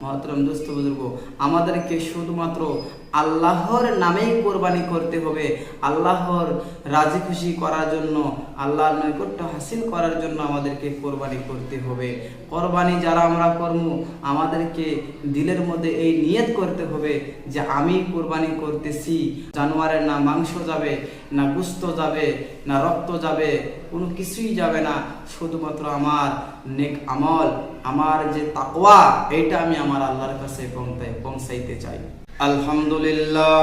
মহতরম দোস্ত বুজুর্গ, আমাদেরকে শুধুমাত্র আল্লাহর নামেই কোরবানি করতে হবে। আল্লাহর রাজি খুশি করার জন্য আল্লাহর নৈকট্য হাসিল করার জন্য আমাদেরকে কোরবানি করতে হবে। কোরবানি যারা আমরা করব, আমাদেরকে দিলের মধ্যে এই নিয়ত করতে হবে যে আমি কোরবানি করতেছি। জানোয়ারের না মাংস যাবে, না গুস্ত যাবে, না রক্ত যাবে, কোনো কিছুই যাবে না। শুধুমাত্র আমার নেক আমল, আমার যে তাকওয়া এটা আমি আমার আল্লাহর কাছে পৌঁছাই পৌঁছাইতে চাই। আলহামদুলিল্লাহ।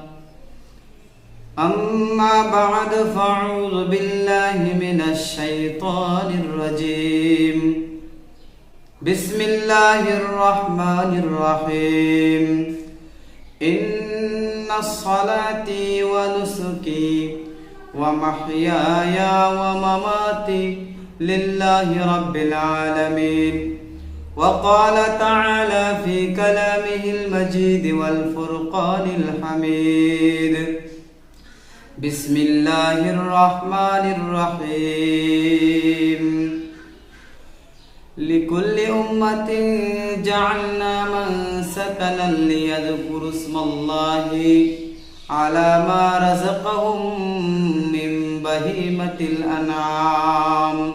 أما بعد فأعوذ بالله من الشيطان الرجيم بسم الله الرحمن الرحيم إن صلاتي ونسكي ومحياي ومماتي لله رب العالمين وقال تعالى في كلامه المجيد والفرقان الحميد بسم الله الرحمن الرحيم لكل أمة جعلنا منسكنا ليذكروا اسم الله على ما رزقهم من بهيمة الأنعام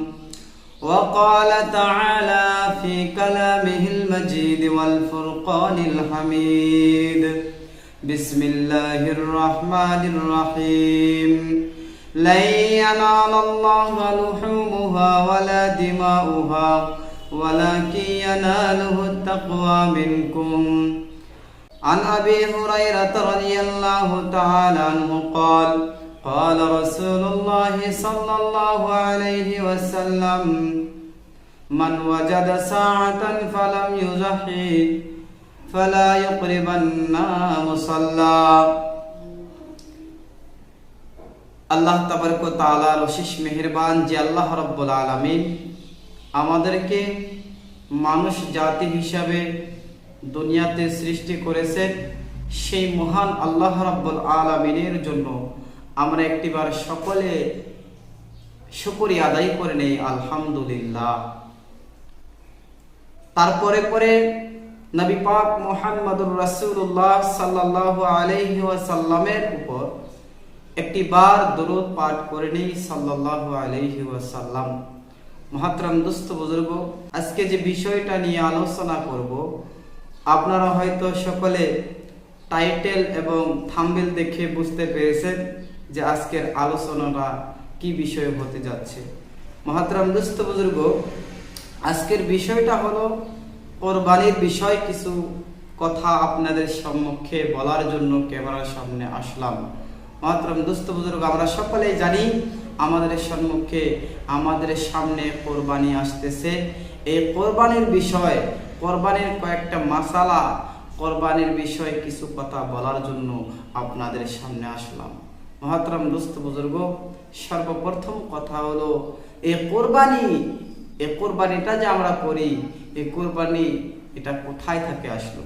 وقال تعالى في كلامه المجيد والفرقان الحميد بسم الله الرحمن الرحيم لن ينال الله لحومها ولا دماؤها ولكن يناله التقوى منكم عن ابي هريره رضي الله تعالى عنه قال قال رسول الله صلى الله عليه وسلم من وجد ساعه فلم يزحي فلا يقربن مصلى আল্লাহ তাবারক তাআলার অশেষ মেহেরবান যে আল্লাহ রব্বুল আলামিন আমাদেরকে মানুষ জাতি হিসাবে দুনিয়াতে সৃষ্টি করেছেন সেই মহান আল্লাহ রাব্বুল আলামিনের জন্য আমরা একটিবার সকলে শুকরিয়া আদায় করে নেই আলহামদুলিল্লাহ তারপরে পরে নবী পাক মোহাম্মদুর রাসূলুল্লাহ সাল্লাল্লাহু আলাইহি ওয়াসাল্লামের উপর একটি বার দরুদ পাঠ করে নেই সাল্লাল্লাহু আলাইহি ওয়াসাল্লাম। মহাত্রাম দুস্থ বুজুর্গ, আজকে যে বিষয়টা নিয়ে আলোচনা করব, আপনারা হয়তো সকলে টাইটেল এবং থাম্বেল দেখে বুঝতে পেরেছেন যে আজকের আলোচনাটা কি বিষয় হতে যাচ্ছে। মহাত্রাম দুস্থ বুজুর্গ, আজকের বিষয়টা হলো কোরবানির বিষয় কিছু কথা আপনাদের সম্মুখে বলার জন্য ক্যামেরার সামনে আসলাম। মহাত্রাম দুস্থ বুজুর্গ, আমরা সকলেই জানি আমাদের সম্মুখে, আমাদের সামনে কোরবানি আসতেছে। এই কোরবানির বিষয়, কোরবানির কয়েকটা মাসালা, কোরবানির বিষয়ে কিছু কথা বলার জন্য আপনাদের সামনে আসলাম। মহাত্রাম দুস্থ বুজুর্গ, সর্বপ্রথম কথা হলো, এই কোরবানি, এই কোরবানিটা যে আমরা করি এই কোরবানি এটা কোথায় থেকে আসলো?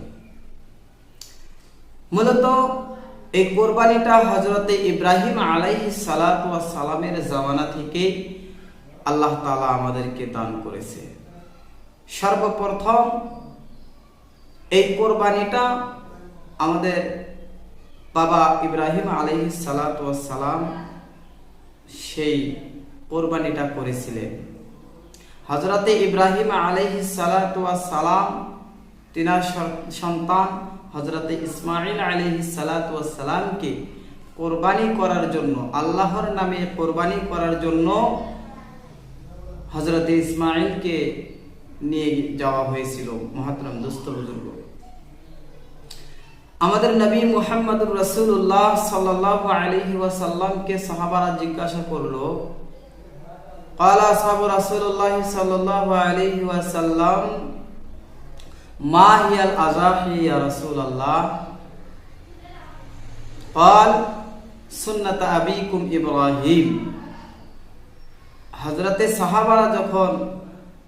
মূলত এই কোরবানিটা হজরতে ইব্রাহিম আলাইহি সালাতু সালামের জামানা থেকে আল্লাহ তালা আমাদেরকে দান করেছে। সর্বপ্রথম এই কোরবানিটা আমাদের বাবা ইব্রাহিম সালাতু সালাম সেই কোরবানিটা করেছিলেন। হজরতে ইব্রাহিম সালাতু সালাম, তিনার সন্তান হজরতে ইসমাইল আলহি সালাতামকে কোরবানি করার জন্য, আল্লাহর নামে কোরবানি করার জন্য হজরতে ইসমাইলকে নিয়ে যাওয়া হয়েছিল। মহাতরম দুস্থ বুজুর্গ। আমাদের নবী মুহাম্মদুর রসুল্লাহ সাল্লাহ আলহি ওয়াসাল্লামকে সাহাবারা জিজ্ঞাসা করল قال أصحاب رسول الله صلى الله عليه وسلم মা হিয়াল আজাহি ইয়া রাসূলুল্লাহ قال সুন্নাত আবিকুম ইব্রাহিম হজরতে সাহাবারা যখন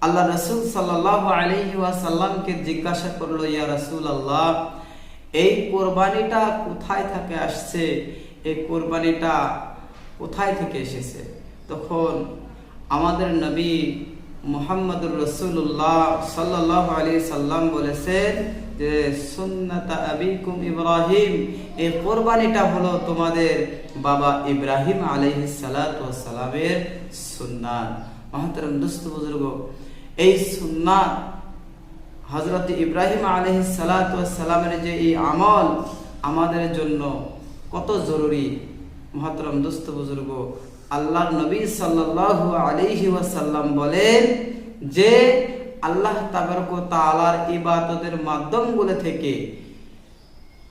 আল্লাহ রসুল সাল্লাহ আলহি ওয়াসাল্লামকে জিজ্ঞাসা করলো ইয়া রসুল আল্লাহ এই কোরবানিটা কোথায় থেকে আসছে এই কোরবানিটা কোথায় থেকে এসেছে তখন আমাদের নবী মোহাম্মদুর রসুল্লাহ সাল্লাহ আলী সাল্লাম বলেছেন যে, সুন্নাতা আবিকুম ইব্রাহিম। এই কোরবানিটা হলো তোমাদের বাবা ইব্রাহিম আলাইহি সালামের সুন্নাত। মহাতরম দুস্থ বুজুর্গ, এই সুন্নাত হজরত ইব্রাহিম আলহি সালামের যে এই আমল আমাদের জন্য কত জরুরি? মহাতরম দুস্থ বুজুর্গ আল্লাহ নবী সাল্লাহ আলিহি ওয়াসাল্লাম বলেন যে আল্লাহ তালার ইবাদতের মাধ্যমগুলো থেকে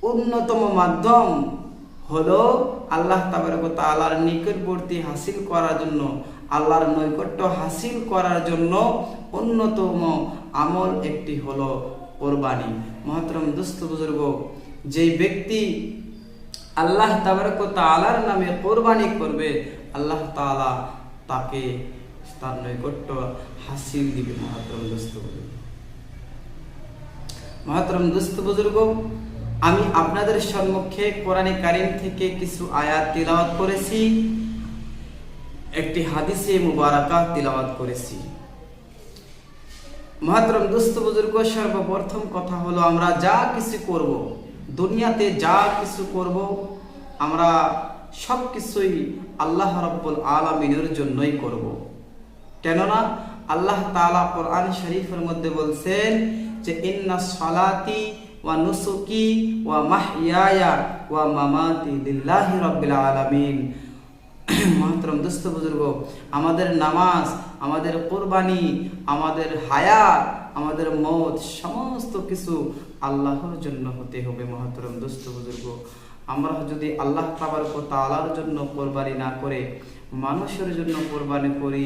অন্যতম মাধ্যম হলো আল্লাহ তাবারক তালার নিকটবর্তী হাসিল করার জন্য, আল্লাহর নৈকট্য হাসিল করার জন্য অন্যতম আমল একটি হলো কোরবানি। মহাতরম দুস্থ বুজুর্গ, যেই ব্যক্তি আল্লাহ তালার নামে কোরবানি করবে। আল্লাহ তালা তাকে তার নৈকট্য হাসিল দিবে, মহাতরম বুজুর্গ মহাতরম দুস্থ বুজুর্গ, আমি আপনাদের সম্মুখে কোরআনে কারিম থেকে কিছু আয়াত তিলাওয়াত করেছি, একটি হাদিসে মুবারাকা তিলাওয়াত করেছি। মহাতরম দুস্থ বুজুর্গ, সর্বপ্রথম কথা হলো, আমরা যা কিছু করব দুনিয়াতে যা কিছু করব, আমরা সব কিছুই আল্লাহ রব্বুল আলমিনের জন্যই করব। কেননা আল্লাহ তালা কোরআন শরীফের মধ্যে বলছেন যে, ইন্না সলাতি ওয়া নুসুকি ওয়া মাহইয়ায়া ওয়া মামাতি লিল্লাহি রাব্বিল আলামিন। মহাতরম দুস্থ বুজুর্গ, আমাদের নামাজ, আমাদের কোরবানি, আমাদের হায়াত, আমাদের মত সমস্ত কিছু আল্লাহর জন্য হতে হবে মহাতরম দুস্থ বুজুর্গ। আমরা যদি আল্লাহ তালার জন্য কোরবানি না করে, মানুষের জন্য কোরবানি করি,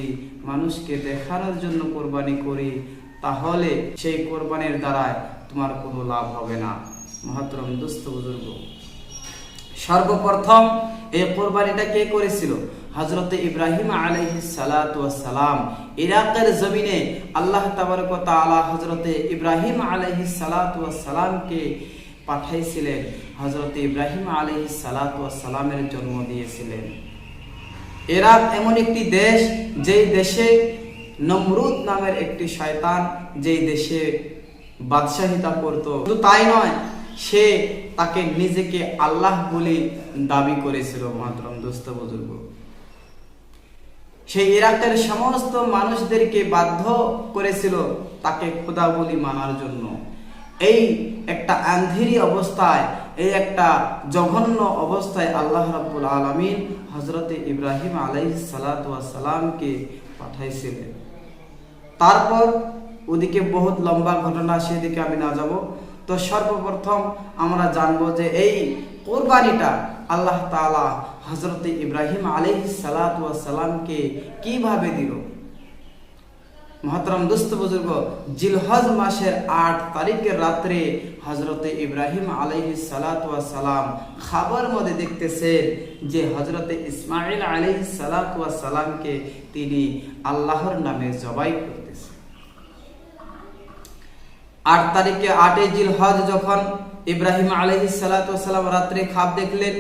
মানুষকে দেখানোর জন্য কোরবানি করি, তাহলে সেই কোরবানির দ্বারায় তোমার কোনো লাভ হবে না। মহাতরম দুস্থ বুজুর্গ, সর্বপ্রথম এই কোরবানিটা কে করেছিল? হজরত ইব্রাহিম আলহি সালাম ইরাকের জমিনে আল্লাহ তাবারক তাআলা হজরতে ইব্রাহিম আলহি সালামকে পাঠাইছিলেন। হজরত ইব্রাহিম আলহি সালামের জন্ম দিয়েছিলেন। ইরাক এমন একটি দেশ, যেই দেশে নমরুদ নামের একটি শয়তান যেই দেশে বাদশাহিতা করত শুধু তাই নয়, সে তাকে নিজেকে আল্লাহ বলে দাবি করেছিল। মাতরম দোস্ত বুজুর্গ। সেই ইরাকের সমস্ত মানুষদেরকে বাধ্য করেছিল তাকে খোদা বলি মানার জন্য। এই একটা আন্ধেরি অবস্থায়, এই একটা জঘন্য অবস্থায় আল্লাহ রাব্বুল আলমিন হজরতে ইব্রাহিম আলাই সালামকে পাঠাইছিলেন। তারপর ওদিকে বহুত লম্বা ঘটনা, সেদিকে আমি না যাব। তো সর্বপ্রথম আমরা জানব যে এই কোরবানিটা আল্লাহ তালা হজরত ইব্রাহিম আলহ সালামকে কীভাবে দিল? মহতরম দুস্থ বুজুর্গ, জিলহজ মাসের আট তারিখের রাত্রে হজরতে ইব্রাহিম আলহ সালাম খাবার মধ্যে দেখতেছে যে হজরতে ইসমাইল আলহ সালামকে তিনি আল্লাহর নামে জবাই করতেছে আট তারিখে আটে জিল হজ যখন ইব্রাহিম আলহি সালাম রাত্রে খাব দেখলেন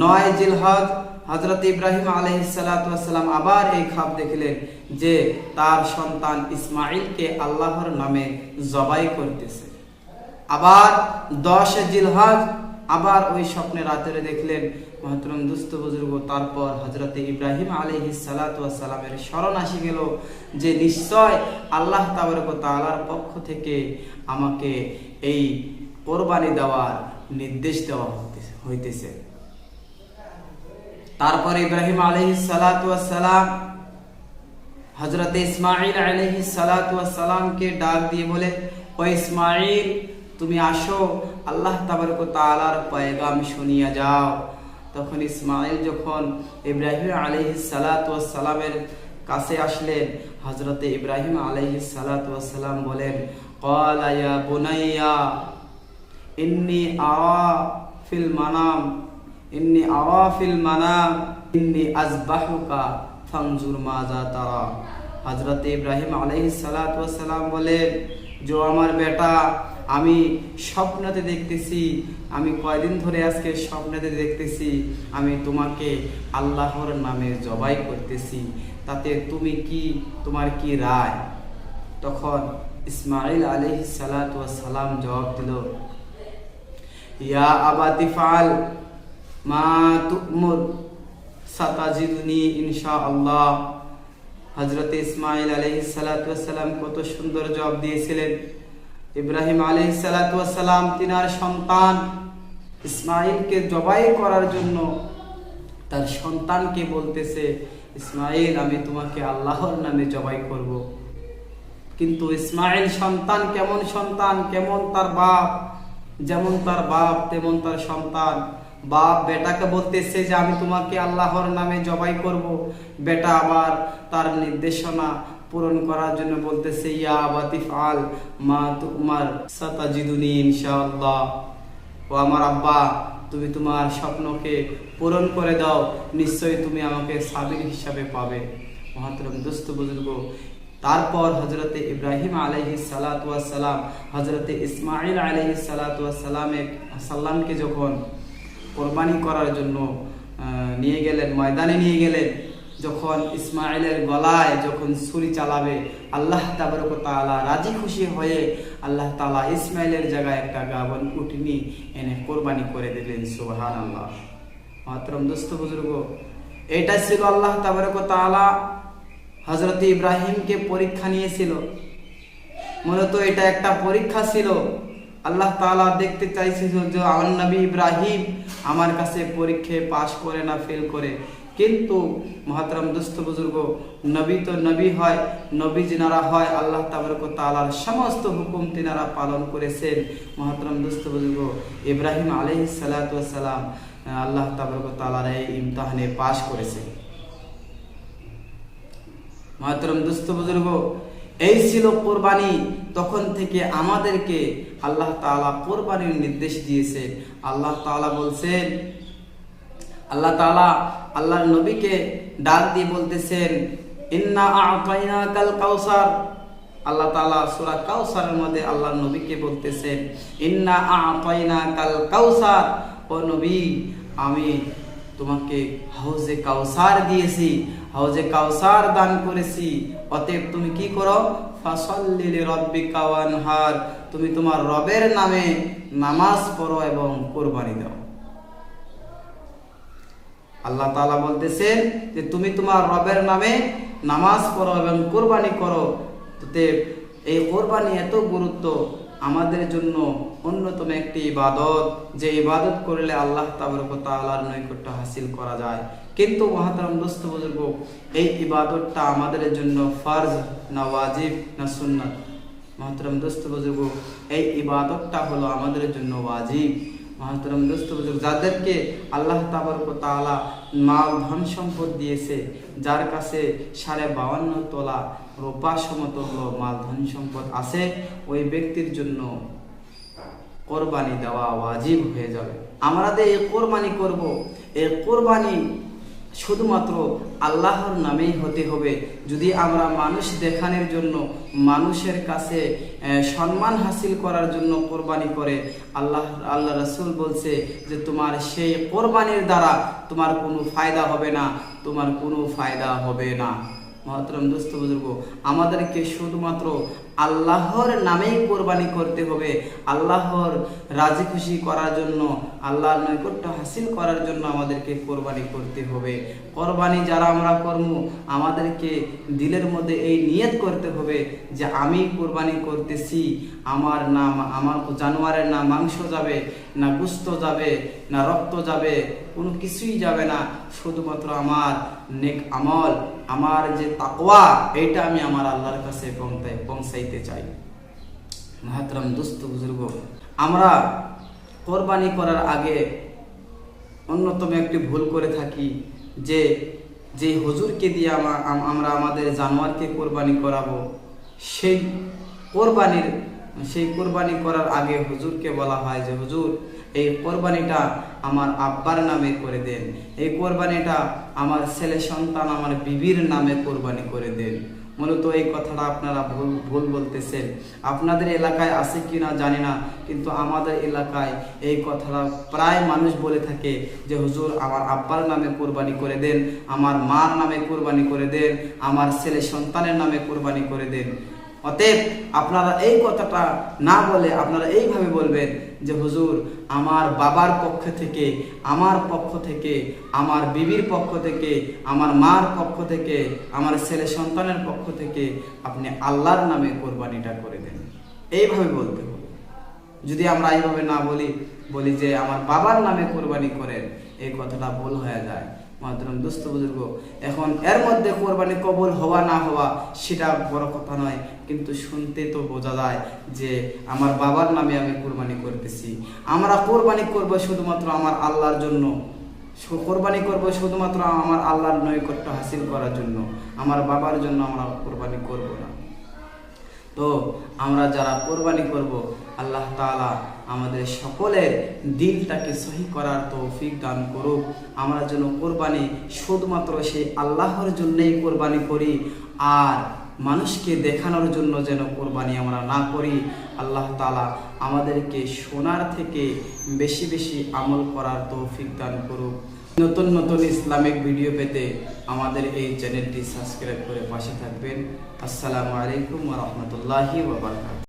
নয় জিল হজ হজরত ইব্রাহিম আলহি সালাম আবার এই খাপ দেখলেন যে তার সন্তান ইসমাইলকে আল্লাহর নামে জবাই করতেছে। আবার দশ জিল হজ আবার ওই স্বপ্নে রাত্রে দেখলেন, মহতরম দুস্থ বুজুর্গ, তারপর হজরত ইব্রাহিম আলহি সালামের স্মরণ আসি গেল যে নিশ্চয় আল্লাহ তালার পক্ষ থেকে আমাকে এই কোরবানি দেওয়ার নির্দেশ দেওয়া হইতেছে। তারপর ইব্রাহিম আলহি সালাম হজরত ইসমাইল আলহি সালামকে ডাক দিয়ে বলে, ও ইসমাইল তুমি আসো, আল্লাহ তাবারক পয়গাম শুনিয়া যাও। তখন ইসমাইল যখন ইব্রাহিম আলহি সালামের কাছে আসলেন হজরতে ইব্রাহিম আলহি সালাম বলেন কলায়া বুনাইয়া, ইন্নি আওয়া ফিল মানাম। ইন্নি ইন্নি আজবাহুকা মাজা তারা। হজরত ইব্রাহিম বলেন যে আমার বেটা, আমি স্বপ্নতে দেখতেছি, আমি কয়দিন ধরে আজকে স্বপ্নতে দেখতেছি, আমি তোমাকে আল্লাহর নামে জবাই করতেছি, তাতে তুমি কি, তোমার কি রায়? তখন ইসমাইল সালাম জবাব দিল, ইয়া আবাতি ফাল মা তুমুর সাতাজিদুনি ইনশাআল্লাহ। হজরত ইসমাইল আলাইহিস সালাতু ওয়াস কত সুন্দর জবাব দিয়েছিলেন। ইব্রাহিম আলাইহিস সালাতু ওয়াস তিনার সন্তান ইসমাইলকে জবাই করার জন্য তার সন্তানকে বলতেছে ইসমাইল আমি তোমাকে আল্লাহর নামে জবাই করব। কিন্তু ইসমাইল সন্তান কেমন সন্তান, কেমন তার বাপ, যেমন তার বাপ, তেমন তার সন্তান। বাপ, বেটাকে বলতেছে যে আমি তোমাকে আল্লাহর নামে জবাই করব। বেটা আবার তার নির্দেশনা পূরণ করার জন্য বলতেছে, ইয়া আবাতিফ আল মা তুমার সাতাজিদুনি ইনশাআল্লাহ। ও আমার আব্বা, তুমি তোমার স্বপ্নকে পূরণ করে দাও, নিশ্চয়ই তুমি আমাকে সাবির হিসাবে পাবে। মহাতরম দোস্ত বুজুর্গ, তারপর হজরতে ইব্রাহিম আলহি সালাম হজরতে ইসমাইল আলহি সালাতামের সাল্লামকে যখন কোরবানি করার জন্য নিয়ে গেলেন, ময়দানে নিয়ে গেলেন। যখন ইসমাইলের গলায় যখন ছুরি চালাবে, আল্লাহ তাবরক তাআলা রাজি খুশি হয়ে আল্লাহ তাআলা ইসমাইলের জায়গায় একটা গাবন উঠিনি এনে কোরবানি করে দিলেন সুবহান আল্লাহ মাতরম দোস্ত, বুজুর্গ, এটা ছিল আল্লাহ তাবরক তাআলা হজরত ইব্রাহিমকে পরীক্ষা নিয়েছিল। মূলত এটা একটা পরীক্ষা ছিল। আল্লাহ তাআলা দেখতে চাইছিল যে আমার নবী ইব্রাহিম আমার কাছে পরীক্ষায় পাশ করে না ফেল করে। কিন্তু মহাতরম দুস্থ বুজুর্গ, নবী তো নবী হয়, নবী যিনারা হয়, আল্লাহ তাবরক তাআলার সমস্ত হুকুম তিনারা পালন করেছেন। মহাতরম দুস্থ বুজুর্গ, ইব্রাহিম আলাইহিস সালাতু ওয়াস সালাম, আল্লাহ তাবরক তাআলার এই ইমতিহানে পাশ করেছে। মহাতরম দুস্থ বুজুর্গ এই ছিল কোরবানি। তখন থেকে আমাদেরকে আল্লাহ তাআলা কোরবানির নির্দেশ দিয়েছে। আল্লাহ তাআলা বলছেন, আল্লাহ তাআলা আল্লাহর নবীকে ডাক দিয়ে বলতেছেন, ইন্না আ'তাইনাকাল কাউসার। আল্লাহ তাআলা সূরা কাউসারের মধ্যে আল্লাহর নবীকে বলতেছেন, ইন্না আ'তাইনাকাল কাউসার। ও নবী, আমি তোমাকে হাউজে কাউসার দিয়েছি, হাউজে কাউসার দান করেছি। অতএব তুমি কি করো? ফাসাল্লি লিরাব্বিকা ওয়ানহার, তুমি তোমার রবের নামে নামাজ পড়ো এবং কোরবানি দাও। আল্লাহ তাআলা বলতেছেন যে, তুমি তোমার রবের নামে নামাজ পড়ো এবং কোরবানি করো। এই কোরবানি এত গুরুত্ব আমাদের জন্য অন্যতম একটি ইবাদত, যে ইবাদত করলে আল্লাহ তাবরক তাআলার নৈকট্য হাসিল করা যায়। কিন্তু মহাতারাম দোস্ত বুজুর্গ, এই ইবাদতটা আমাদের জন্য ফরজ না ওয়াজিব না সুন্নাত? মহাতারাম দোস্ত বুজুর্গ, এই ইবাদতটা হলো আমাদের জন্য ওয়াজিব। মহাতারাম দোস্ত বুজুর্গ, যাদেরকে আল্লাহ তাবরক তাআলা মাল ধন সম্পদ দিয়েছে, যার কাছে সাড়ে বাউান্ন তোলা রূপা সমতুল্য মাল ধন সম্পদ আছে, ওই ব্যক্তির জন্য কোরবানি দেওয়া ওয়াজিব হয়ে যাবে। আমরা যে এই কোরবানি করব, এই কোরবানি শুধুমাত্র আল্লাহর নামেই হতে হবে। যদি আমরা মানুষ দেখানোর জন্য, মানুষের কাছে সম্মান হাসিল করার জন্য কোরবানি করে, আল্লাহ আল্লাহ রসুল বলছে যে তোমার সেই কোরবানির দ্বারা তোমার কোনো ফায়দা হবে না, তোমার কোনো ফায়দা হবে না। মহতরম দোস্ত বুজুর্গ, আমাদেরকে শুধুমাত্র আল্লাহর নামেই কোরবানি করতে হবে। আল্লাহর রাজি খুশি করার জন্য আল্লাহর নৈকট্য হাসিল করার জন্য আমাদেরকে কোরবানি করতে হবে। কোরবানি যারা আমরা করব, আমাদেরকে দিলের মধ্যে এই নিয়ত করতে হবে যে আমি কোরবানি করতেছি, আমার নাম, আমার জানোয়ারের না মাংস যাবে, না গুস্ত যাবে, না রক্ত যাবে, কোনো কিছুই যাবে না। শুধুমাত্র আমার নেক আমল, আমার যে তাকওয়া, এইটা আমি আমার আল্লাহর কাছে পৌঁছাই, পৌঁছাইতে চাই। মাহাতরাম দুস্থ বুজুর্গ, আমরা কোরবানি করার আগে অন্যতম একটি ভুল করে থাকি, যে যে হজুরকে দিয়ে আমরা আমাদের জানোয়ারকে কোরবানি করাবো, সেই কোরবানির, সেই কোরবানি করার আগে হুজুরকে বলা হয় যে, হুজুর এই কোরবানিটা আমার আব্বার নামে করে দেন। এই কোরবানিটা আমার ছেলে সন্তান আমার বিবির নামে কোরবানি করে দেন। মূলত এই কথাটা আপনারা ভুল ভুল বলতেছেন। আপনাদের এলাকায় আছে কি না জানি না, কিন্তু আমাদের এলাকায় এই কথাটা প্রায় মানুষ বলে থাকে যে, হুজুর, আমার আব্বার নামে কোরবানি করে দেন, আমার মার নামে কোরবানি করে দেন, আমার ছেলে সন্তানের নামে কোরবানি করে দেন। অতএব আপনারা এই কথাটা না বলে আপনারা এইভাবে বলবেন যে, হুজুর আমার বাবার পক্ষ থেকে, আমার পক্ষ থেকে, আমার বিবির পক্ষ থেকে, আমার মার পক্ষ থেকে, আমার ছেলে সন্তানের পক্ষ থেকে আপনি আল্লাহর নামে কোরবানিটা করে দেন। এইভাবে বলতে হবে। যদি আমরা এইভাবে না বলি বলি যে আমার বাবার নামে কোরবানি করেন, এই কথাটা ভুল হয়ে যায়। মাতরম দুস্থ বুজুর্গ। এখন এর মধ্যে কোরবানি কবুল হওয়া না হওয়া, সেটা বড় কথা নয়। কিন্তু শুনতে তো বোঝা যায় যে আমার বাবার নামে আমি কোরবানি করতেছি। আমরা কোরবানি করব শুধুমাত্র আমার আল্লাহর জন্য। কোরবানি করব শুধুমাত্র আমার আল্লাহর নৈকট্য হাসিল করার জন্য। আমার বাবার জন্য আমরা কোরবানি করব না। তো আমরা যারা কোরবানি করব, আল্লাহ তাআলা আমাদের সকলের দিলটাকে সহি করার তৌফিক দান করুক। আমরা যেন কোরবানি শুধুমাত্র সেই আল্লাহর জন্যই কোরবানি করি, আর মানুষকে দেখানোর জন্য যেন কোরবানি আমরা না করি। আল্লাহ তাআলা আমাদেরকে সোনার থেকে বেশি বেশি আমল করার তৌফিক দান করুক। নতুন নতুন ইসলামিক ভিডিও পেতে আমাদের এই চ্যানেলটি সাবস্ক্রাইব করে পাশে থাকবেন। আসসালামু আলাইকুম রাহমাতুল্লাহি ওয়া বারাকাতুহু।